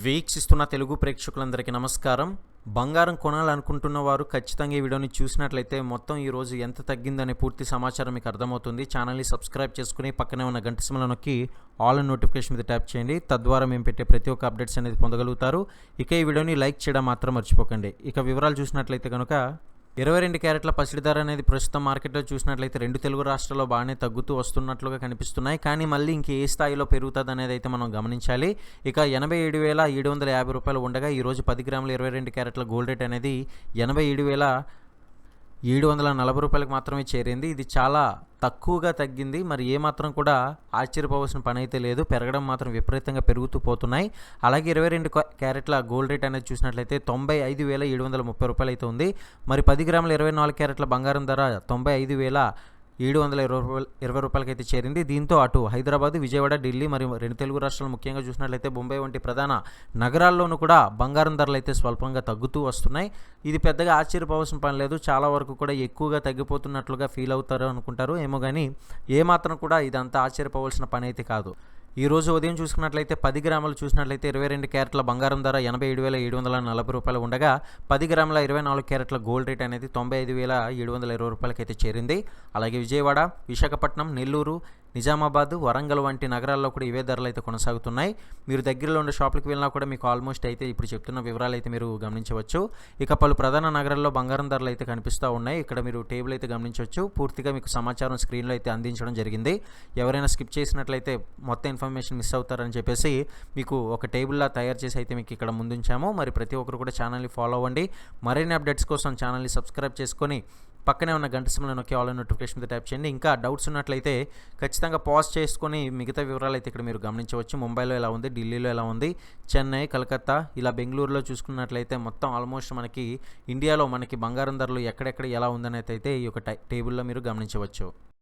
వీక్షిస్తున్న తెలుగు ప్రేక్షకులందరికీ నమస్కారం. బంగారం కొనాలనుకుంటున్న వారు ఖచ్చితంగా ఈ వీడియోని చూసినట్లయితే మొత్తం ఈరోజు ఎంత తగ్గిందనే పూర్తి సమాచారం మీకు అర్థమవుతుంది. ఛానల్ని సబ్స్క్రైబ్ చేసుకుని పక్కనే ఉన్న గంట సిమ్లో నొక్కి ఆల్ అండ్ నోటిఫికేషన్ మీద ట్యాప్ చేయండి. తద్వారా మేము పెట్టే ప్రతి ఒక్క అప్డేట్స్ అనేది పొందగలుగుతారు. ఇక ఈ వీడియోని లైక్ చేయడం మాత్రం మర్చిపోకండి. ఇక వివరాలు చూసినట్లయితే కనుక ఇరవై రెండు క్యారెట్ల పసిడి ధర అనేది ప్రస్తుతం మార్కెట్లో చూసినట్లయితే రెండు తెలుగు రాష్ట్రాల్లో బాగానే తగ్గుతూ వస్తున్నట్లుగా కనిపిస్తున్నాయి. కానీ మళ్ళీ ఇంక ఏ స్థాయిలో పెరుగుతుంది అనేది అయితే మనం గమనించాలి. ఇక ఎనభై ఏడు వేల ఏడు వందల యాభై రూపాయలు ఉండగా ఈరోజు పది గ్రాముల ఇరవై రెండు క్యారెట్ల గోల్డ్ రేట్ అనేది ఎనభై ఏడు వేల ఏడు వందల నలభై రూపాయలకు మాత్రమే చేరింది. ఇది చాలా తక్కువగా తగ్గింది. మరి ఏమాత్రం కూడా ఆశ్చర్యపోవాల్సిన పని అయితే లేదు. పెరగడం మాత్రం విపరీతంగా పెరుగుతూ పోతున్నాయి. అలాగే ఇరవై రెండు క్యారెట్ల గోల్డ్ రేట్ అనేది చూసినట్లయితే తొంభై ఐదు వేల ఏడు వందల ముప్పై రూపాయలు అయితే ఉంది. మరి పది గ్రాముల ఇరవై నాలుగు క్యారెట్ల బంగారం ధర తొంభై ఐదు వేల ఏడు వందల ఇరవై రూపాయలు ఇరవై రూపాయలకైతే చేరింది. దీంతో అటు హైదరాబాద్ విజయవాడ ఢిల్లీ మరియు రెండు తెలుగు రాష్ట్రాలు ముఖ్యంగా చూసినట్లయితే బొంబాయి వంటి ప్రధాన నగరాల్లోనూ కూడా బంగారం ధరలు అయితే స్వల్పంగా తగ్గుతూ వస్తున్నాయి. ఇది పెద్దగా ఆశ్చర్యపోవాల్సిన పని లేదు. చాలా వరకు కూడా ఎక్కువగా తగ్గిపోతున్నట్లుగా ఫీల్ అవుతారు అనుకుంటారు. ఏమో కానీ ఏమాత్రం కూడా ఇదంతా ఆశ్చర్యపోవాల్సిన పని అయితే కాదు. ఈ రోజు ఉదయం చూసుకున్నట్లయితే పది గ్రాములు చూసినట్లయితే ఇరవై రెండు క్యారెట్ల బంగారం ధర ఎనభై ఏడు వేల ఏడు వందల నలభై రూపాయలు ఉండగా పది గ్రాముల ఇరవై నాలుగు క్యారెట్ల గోల్డ్ రేట్ అనేది తొంభై ఐదు వేల ఏడు వందల ఇరవై రూపాయలకైతే చేరింది. అలాగే విజయవాడ విశాఖపట్నం నెల్లూరు నిజామాబాద్ వరంగల్ వంటి నగరాల్లో కూడా ఇవే ధరలు అయితే కొనసాగుతున్నాయి. మీరు దగ్గరలో ఉండే షాపులకు వెళ్ళినా కూడా మీకు ఆల్మోస్ట్ అయితే ఇప్పుడు చెప్తున్న వివరాలు అయితే మీరు గమనించవచ్చు. ఇక పలు ప్రధాన నగరాల్లో బంగారం ధరలు అయితే కనిపిస్తూ ఉన్నాయి. ఇక్కడ మీరు టేబుల్ అయితే గమనించవచ్చు. పూర్తిగా మీకు సమాచారం స్క్రీన్లో అయితే అందించడం జరిగింది. ఎవరైనా స్కిప్ చేసినట్లయితే మొత్తం ఇన్ఫర్మేషన్ మిస్ అవుతారని చెప్పేసి మీకు ఒక టేబుల్లా తయారు చేసి అయితే మీకు ఇక్కడ ముందుంచాము. మరి ప్రతి ఒక్కరు కూడా ఛానల్ని ఫాలో అవ్వండి. మరిన్ని అప్డేట్స్ కోసం ఛానల్ని సబ్స్క్రైబ్ చేసుకొని పక్కనే ఉన్న గంట సిమ్లో నొక్కి ఆల్ నోటిఫికేషన్ మీద టైప్ చేయండి. ఇంకా డౌట్స్ ఉన్నట్లయితే ఖచ్చితంగా పాజ్ చేసుకొని మిగతా వివరాలు అయితే ఇక్కడ మీరు గమనించవచ్చు. ముంబైలో ఎలా ఉంది? ఢిల్లీలో ఎలా ఉంది? చెన్నై కలకత్తా ఇలా బెంగళూరులో చూసుకున్నట్లయితే మొత్తం ఆల్మోస్ట్ మనకి ఇండియాలో మనకి బంగారం ధరలు ఎక్కడెక్కడ ఎలా ఉందనేది అయితే ఈ యొక్క టై టేబుల్లో మీరు గమనించవచ్చు.